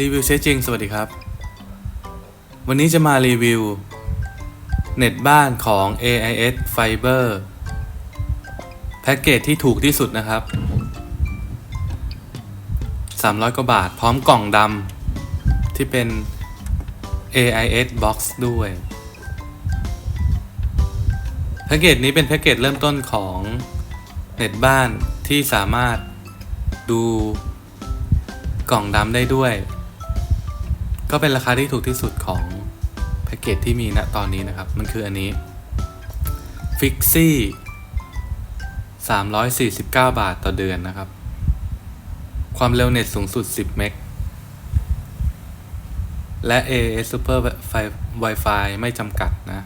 รีวิวใช้จริงสวัสดีครับ วันนี้จะมารีวิว เน็ตบ้านของ AIS Fiber แพ็กเกจที่ถูกที่สุดนะครับ 300 กว่าบาทพร้อมกล่องดำที่เป็น AIS Box ด้วย แพ็กเกจนี้เป็นแพ็กเกจเริ่มต้นของเน็ตบ้านที่สามารถดูกล่องดำได้ด้วย ก็เป็นราคาที่ถูกที่สุดของแพ็กเกจที่มีณตอนนี้นะครับ มันคืออันนี้ Fixie 349 บาทต่อเดือนนะครับ ความเร็วเน็ตสูงสุด 10 เมก และ AS Super Wi-Fi ไม่จำกัดนะ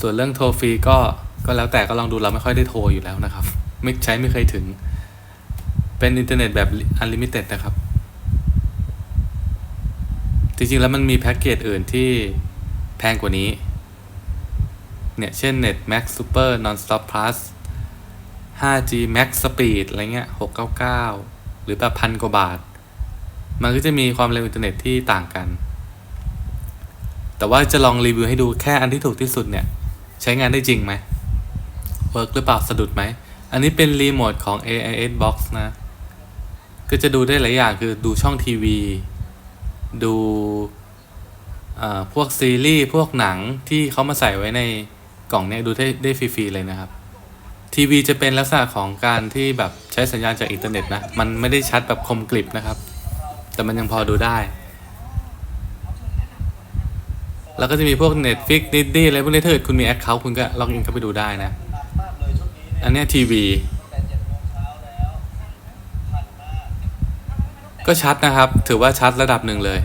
ส่วนเรื่องโทรฟรีก็ก็แล้วแต่ก็ลองดูเราไม่ค่อยได้โทรอยู่แล้วนะครับ ไม่ใช้ไม่เคยถึง เป็นอินเทอร์เน็ตแบบ Unlimited นะครับ จริงๆแล้วมันมีแพ็กเกจอื่นที่แพงกว่านี้ เนี่ย เช่น Net Max Super Non-Stop Plus 5G Max Speed อะไรเงี้ย 699 หรือแบบพันกว่าบาท มันก็จะมีความเร็วอินเทอร์เน็ตที่ต่างกัน แต่ว่าจะลองรีวิวให้ดูแค่อันที่ถูกที่สุดเนี่ย ใช้งานได้จริงไหมเวิร์กหรือเปล่าสะดุดไหม อันนี้เป็นรีโมทของ AIS Box นะ ก็จะดูได้หลายอย่างคือดูช่องทีวี ดูพวกซีรีส์พวกหนังที่เขามาใส่ไว้ในกล่องเนี้ยดูได้ได้ฟรีๆเลยนะครับ ทีวีจะเป็นลักษณะของการที่แบบใช้สัญญาณจากอินเทอร์เน็ตนะ มันไม่ได้ชัดแบบคมกริบนะครับ แต่มันยังพอดูได้ แล้วก็จะมีพวก Netflix d i s n e y อะไรพวกนี้ถ้าเกิดคุณมีแอคเคาท์คุณก็ล็อกอินเข้าไปดูได้นะ อันเนี้ยทีวี ก็ชัดนะครับ ถือว่าชัดระดับหนึ่งเลย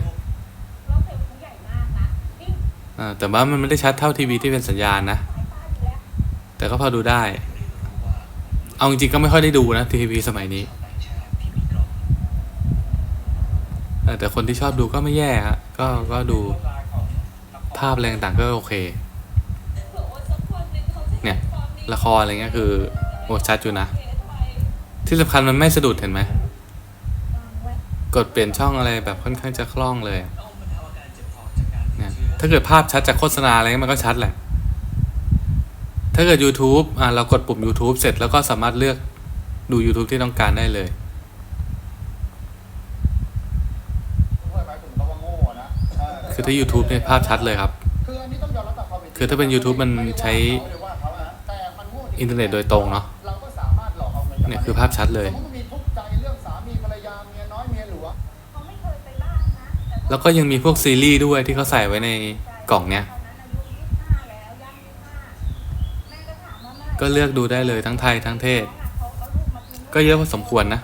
แต่ว่ามันไม่ได้ชัดเท่าทีวีที่เป็นสัญญาณนะ แต่ก็พอดูได้ เอาจริงๆก็ไม่ค่อยได้ดูนะทีวีสมัยนี้ แต่คนที่ชอบดูก็ไม่แย่ฮะก็ก็ดูภาพแรงต่างก็โอเค เนี่ย ละครอะไรเงี้ยคือ โอ้ชัดอยู่นะ ที่สำคัญมันไม่สะดุดเห็นไหม กดเปลี่ยนช่องอะไรแบบค่อนข้างจะคล่องเลยเนี่ยถ้าเกิดภาพชัดจากโฆษณาอะไรเงี้ยมันก็ชัดแหละ ถ้าเกิด YouTube อ่าเรากดปุ่ม YouTube เสร็จแล้วก็สามารถเลือกดู YouTube ที่ต้องการได้เลยคือถ้า YouTube เนี่ยภาพชัดเลยครับ คือถ้าเป็น YouTube มันใช้อินเทอร์เน็ตโดยตรงเนาะเนี่ยคือภาพชัดเลย แล้วก็ยังมีพวกซีรีส์ด้วยที่เขาใส่ไว้ในกล่องเนี้ย ก็เลือกดูได้เลยทั้งไทยทั้งเทศ ก็เยอะพอสมควรนะ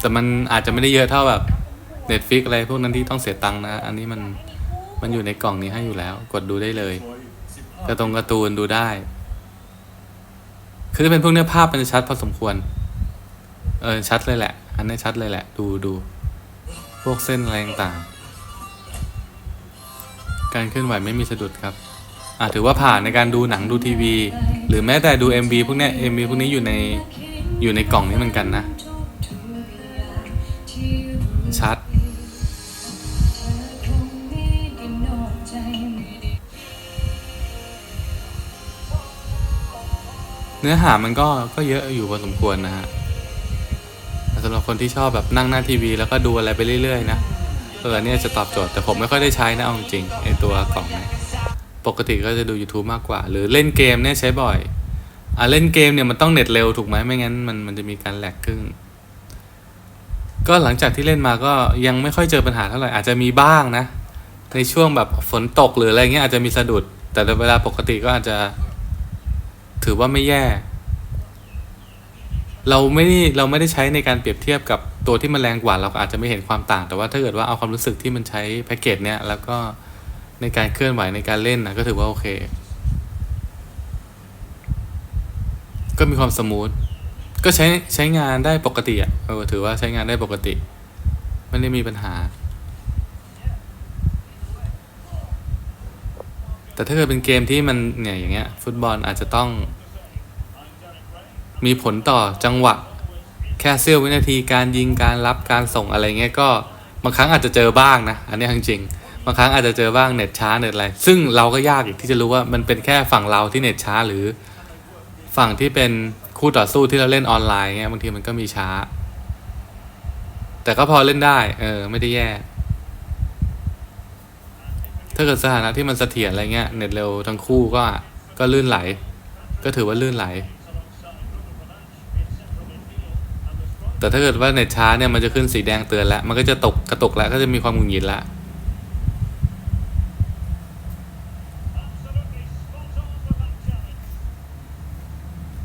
แต่มันอาจจะไม่ได้เยอะเท่าแบบ Netflix อะไรพวกนั้นที่ต้องเสียตังค์นะ อันนี้มันมันอยู่ในกล่องนี้ให้อยู่แล้ว กดดูได้เลยกระตรงการ์ตูนดูได้ คือถ้าเป็นพวกเนี้ยภาพมันจะชัดพอสมควร เออชัดเลยแหละันนี้ชัดเลยแหละ ดูดูพวกเส้นอะไรต่างการเคลื่อนไหวไม่มีสะดุดครับอ่าถือว่าผ่านในการดูหนังดูทีวี หรือแม้แต่ดู MV พวกเนี้ย MV พวกนี้อยู่ในอยู่ในกล่องนี้เหมือนกันนะ ชัด เนื้อหามันก็ก็เยอะอยู่พอสมควรนะฮะ สำหรับคนที่ชอบแบบนั่งหน้าทีวี แล้วก็ดูอะไรไปเรื่อยๆนะเออเนี่ยจะตอบโจทย์แต่ผมไม่ค่อยได้ใช้นะเอาจริงไอตัวกล่องนี่ยปกติก็จะดู YouTube มากกว่า หรือเล่นเกมเนี่ยใช้บ่อยอะเล่นเกมเนี่ยมันต้องเน็ตเร็วถูกไหมไม่งั้นมันมันจะมีการแหลกครึ่งก็หลังจากที่เล่นมาก็ยังไม่ค่อยเจอปัญหาเท่าไหร่อาจจะมีบ้างนะ ในช่วงแบบฝนตกหรืออะไรเงี้ยอาจจะมีสะดุด แต่เวลาปกติก็อาจจะถือว่าไม่แย่ เราไม่ได้เราไม่ได้ใช้ในการเปรียบเทียบกับตัวที่มันแรงกว่าเราอาจจะไม่เห็นความต่าง แต่ว่าถ้าเกิดว่าเอาความรู้สึกที่มันใช้แพ็กเกจเนี้ยแล้วก็ในการเคลื่อนไหวในการเล่นนะก็ถือว่าโอเค ก็มีความสมูทก็ใช้ใช้งานได้ปกติอะเออถือว่าใช้งานได้ปกติ ไม่ได้มีปัญหา แต่ถ้าเกิดเป็นเกมที่มันเนี่ยอย่างเงี้ย ฟุตบอลอาจจะต้อง มีผลต่อจังหวะ แค่เสี้ยววินาทีการยิงการรับการส่งอะไรเงี้ยก็บางครั้งอาจจะเจอบ้างนะ อันนี้จริงบางครั้งอาจจะเจอบ้างเน็ตช้าเน็ตอะไร ซึ่งเราก็ยากอีกที่จะรู้ว่ามันเป็นแค่ฝั่งเราที่เน็ตช้าหรือ ฝั่งที่เป็นคู่ต่อสู้ที่เราเล่นออนไลน์เงี้ยบางทีมันก็มีช้า แต่ก็พอเล่นได้ เออ ไม่ได้แย่ ถ้าเกิดสถานะที่มันเสถียรอะไรเงี้ยเน็ตเร็วทั้งคู่ก็ก็ลื่นไหล ก็ถือว่าลื่นไหล แต่ถ้าเกิดว่าเน็ตช้าเนี่ยมันจะขึ้นสีแดงเตือนแล้วมันก็จะตกกระตกแล้วก็จะมีความหงุดหงิดละ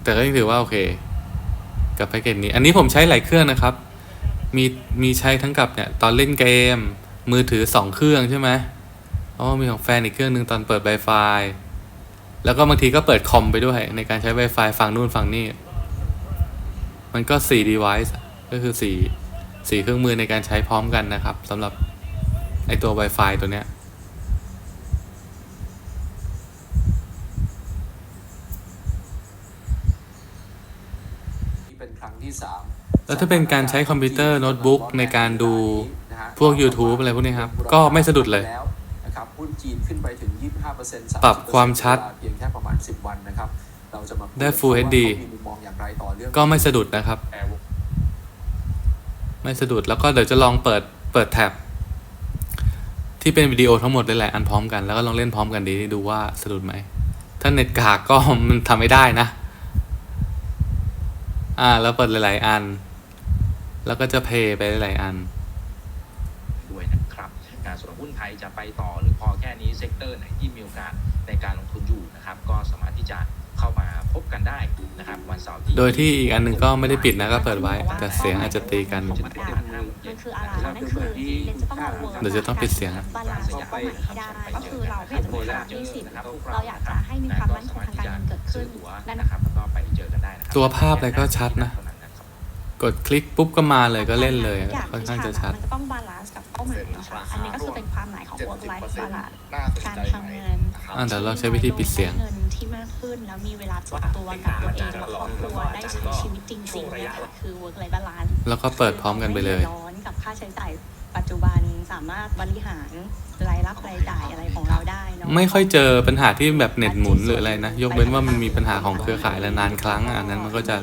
แต่ก็ยังถือว่าโอเค กับแพ็กเกจนี้ อันนี้ผมใช้หลายเครื่องนะครับ มีมีใช้ทั้งกับเนี่ยตอนเล่นเกม มือถือสองเครื่องใช่ไหมอ๋อมีของแฟนอีกเครื่องหนึ่งตอนเปิด Wi-Fi แล้วก็บางทีก็เปิดคอมไปด้วยในการใช้ Wi-Fi ฝั่งนู่นฝั่งนี่ มันก็สี่ device ก็คือสี่สี่เครื่องมือในการใช้พร้อมกันนะครับสำหรับไอตัว Wi-Fi ตัวเนี้ยนี่เป็นครั้งที่สามแล้วถ้าเป็นการใช้คอมพิวเตอร์โน้ตบุ๊กในการดูพวก YouTube อะไรพวกนี้ครับ ก็ไม่สะดุดเลยแล้วนะครับหุ้นจีนขึ้นไปถึง25%ปรับความชัดเพียงแค่ประมาณ10วันนะครับเราจะมาคุยได้ Full กันว่า HD เขามีมุมมองอย่างไรต่อเรื่องก็ไม่สะดุดนะครับแอร์ ไม่สะดุดแล้วก็เดี๋ยวจะลองเปิดเปิดแท็บที่เป็นวิดีโอทั้งหมดเลยแหละอันพร้อมกันแล้วก็ลองเล่นพร้อมกันดีดูว่าสะดุดไหมถ้าเน็ตกากก็มันทำไม่ได้นะ อ่าแล้วเปิดหลาย ๆ อัน แล้วก็จะเพย์ไปหลายๆอัน ด้วยนะครับอ่าส่วนหุ้นไทยจะไปต่อหรือพอแค่นี้เซกเตอร์ไหน โดยที่อีกอันหนึ่งก็ไม่ได้ปิดนะก็เปิดไว้ แต่เสียงอาจจะตีกันจะเป็นห้าโมงเย็มันนคืออะไรนั่นคือเรนจะต้องเอาเวิร์กเดี๋ยวจะต้องปิดเสียงบาลานซ์กับเป้าหมายให้ได้ก็คือเราไม่อยากจะมีภาระหนี้สินเราอยากจะให้มีความมั่นคงทางการเงินเกิดขึ้นนั่นั่นนนะครับแล้วก็ไปเจอกันได้นะครัตัวภาพอะไรก็ชัดนะ กดคลิกปุ๊บก็มาเลยก็เล่นเลยทุกอย่างค่อนที่ข้างจะชัด มันจะต้องบาลานซ์กับเป้าหมายนะคะอันนี้ก็คือเป็นความหมายของ work life balance น่าสนการใจทำไหมเงินอ่าเดี๋ยวเราใช้วิธีปิดเสียงเงินที่มากขึ้นแล้วมีเวลาส่วนตัวกับตัวเองกับครอบครัวได้ใช้ชีวิตจริงๆเนี่ยค่ะคือ work life balance แล้วก็เปิดพร้อมกันไปเลยม่ดือดร้อนกับค่าใช้จ่ายปัจจุบันสามารถบริหารรายรับรายจ่ายอะไรของเราได้เนาะไม่ค่อยเจอปัญหาที่แบบเน็ตหมุนหรืออะไรนะ ยกเว้นว่ามันมีปัญหาของเครือข่ายและนานครั้งอะอันนั้นมันก็จะ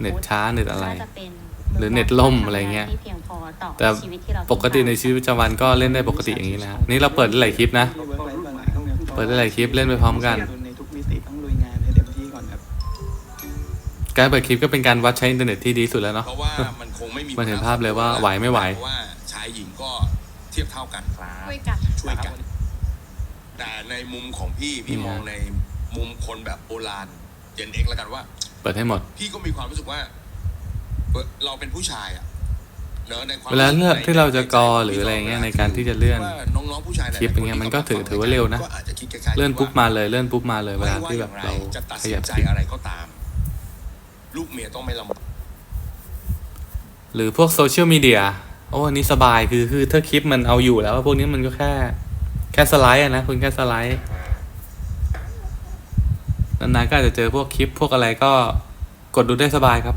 เน็ตช้าเน็ตอะไรน่าจเป็นหรือเน็ตล่มอะไรเงี้ยที่เพียงพอต่อแต่ชีวิตที่เราปกติในชีวิตประจำวันก็เล่นได้ปกติอย่างนี้นะฮะนี่เราเปิดได้หลายคลิปนะ เปิดได้หลายคลิปเล่นไปพร้อมกันในทุกมิติต้องลุยงานให้เต็มที่ก่อนครับการเปิดคลิปก็เป็นการวัดใช้อินเทอร์เน็ตที่ดีสุดแล้วเนาะเพราะว่ามันคงไม่มีมันเห็นภาพเลยว่าไหวไม่ไหวเพราะว่าชายหญิงก็เทียบเท่ากันครับช่วยกันช่วยกัน แต่ในมุมของพี่พี่นี่ฮะมองในมุมคนแบบโบราณเจนเอ็กแล้วกันว่า เปิดให้หมด พี่ก็มีความรู้สึกว่าเอ่อเราเป็นผู้ชายอะเนอะในความเวลาเลือกในที่เราจะกอในใจหรืออะไรเงี้ยในการที่จะเลื่อน ว่าน้องๆผู้ชายหลายๆคลิปอย่างเงี้ยมันก็ถือถือว่าเร็วนะ ก็อาจจะคิดคล้ายๆเลื่อนปุ๊บว่ามาเลยเลื่อนปุ๊บมาเลยเวไม่ลาว่าที่อแบบย่างไรเราจะตัดขสิยันบใจคลิปอะไรก็ตาม ลูกเมียต้องไม่ลำบาก หรือพวกโซเชียลมีเดียโอ้อันนี้สบายคือคือถ้าคลิปมันเอาอยู่แล้ว พวกนี้มันก็แค่แค่สไลด์อะนะคุณแค่สไลด์ นานๆก็อาจจะเจอพวกคลิปพวกอะไรก็กดดูได้สบายครับ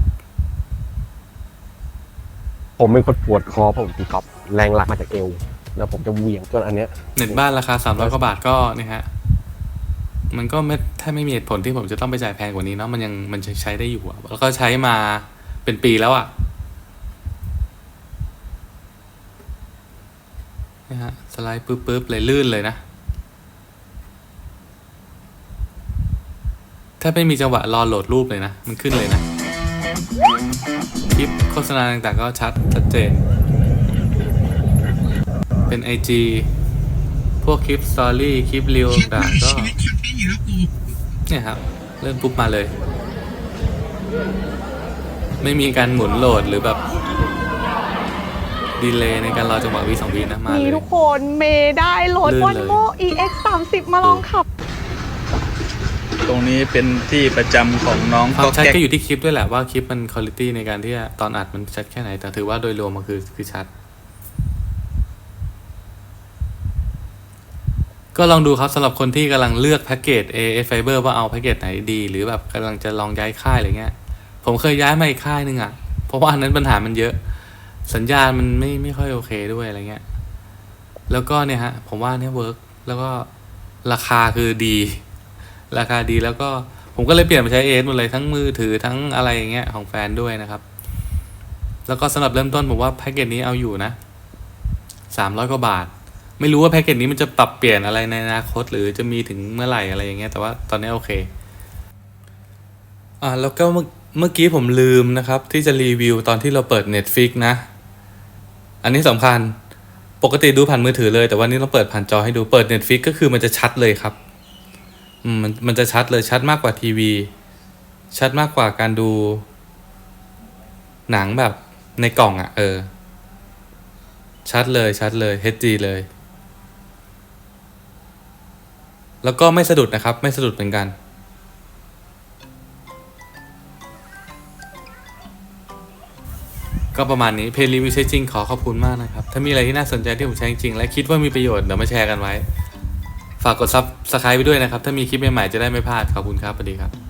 ผมเป็นคนปวดคอเพราะผมตีกอล์ฟแรงหลักมาจากเอว แล้วผมจะเหวี่ยงจนอันเนี้ย เน็ตบ้านราคาสามร้อยกว่าบาทก็เนี่ยฮะ มันก็ไม่ถ้าไม่มีเหตุผลที่ผมจะต้องไปจ่ายแพงกว่านี้เนาะมันยังมันใช้ได้อยู่อะแล้วก็ใช้มาเป็นปีแล้วอะนี่ฮะสไลด์ปึ๊บๆเลยลื่นเลยนะ ถ้าไม่มีจังหวะรอโหลดรูปเลยนะ มันขึ้นเลยนะ คลิปโฆษณาต่างๆก็ชัดชัดเจน เป็น IG พวกคลิปสตอรี่คลิปรีวต่างๆก็เนี่ยครับ เริ่มปุ๊บมาเลย ไม่มีการหมุนโหลดหรือแบบดีเลย์ในการรอจังหวะวิสองวินะมามีเลยทุกคนเมย์ได้รถลื่นวอนเลยโม EX 30มาลองขับ ตรงนี้เป็นที่ประจำของน้องความก็ชัดแก๊กก็อยู่ที่คลิปด้วยแหละว่าคลิปมันคุณภาพในการที่จะตอนอัดมันชัดแค่ไหนแต่ถือว่าโดยรวมมันคือคือชัด ก็ลองดูครับสำหรับคนที่กำลังเลือกแพ็กเกจ AF Fiber ว่าเอาแพ็กเกจไหนดี หรือแบบกำลังจะลองย้ายค่ายอะไรเงี้ยผผมเคยย้ายมาอีกค่ายหนึ่งอะ่ะ เพราะว่าอันนั้นปัญหามันเยอะ สัญญาณมันไม่ไม่ค่อยโอเคด้วยอะไรเงี้ย แล้วก็เนี่ยฮะ ผมว่าเนี่ยเวิร์กแล้วก็ราคาคือดี ราคาดีแล้วก็ผมก็เลยเปลี่ยนมาใช้เอสหมดเลยทั้งมือถือทั้งอะไรอย่างเงี้ยของแฟนด้วยนะครับ แล้วก็สำหรับเริ่มต้นผมว่าแพ็กเกจนี้เอาอยู่นะสามร้อยกว่าบาท ไม่รู้ว่าแพ็กเกจนี้มันจะปรับเปลี่ยนอะไรในอนาคต หรือจะมีถึงเมื่อไหร่อะไรอย่างเงี้ยแต่ว่าตอนนี้โอเคอ่าแล้วก็เมื่อกี้ผมลืมนะครับ ที่จะรีวิวตอนที่เราเปิด Netflix นะ อันนี้สำคัญปกติดูผ่านมือถือเลยแต่ว่านี่เราเปิดผ่านจอให้ดูเปิด Netflix ก็คือมันจะชัดเลยครับ มันมันจะชัดเลยชัดมากกว่าทีวี ชัดมากกว่าการดู หนังแบบในกล่องอะ่ะ เออ ชัดเลยชัดเลย HD เลย แล้วก็ไม่สะดุดนะครับ ไม่สะดุดเหมือนกันก็ประมาณนี้เพจรีวิวใช้จริงขอขอบคุณมากนะครับ ถ้ามีอะไรที่น่าสนใจที่ผมใช้จริงและคิดว่ามีประโยชน์เดี๋ยวมาแชร์กันไว้ ฝากกดซับสไครต์ไปด้วยนะครับ ถ้ามีคลิปใหม่ๆจะได้ไม่พลาด ขอบคุณครับสวัสดีครับ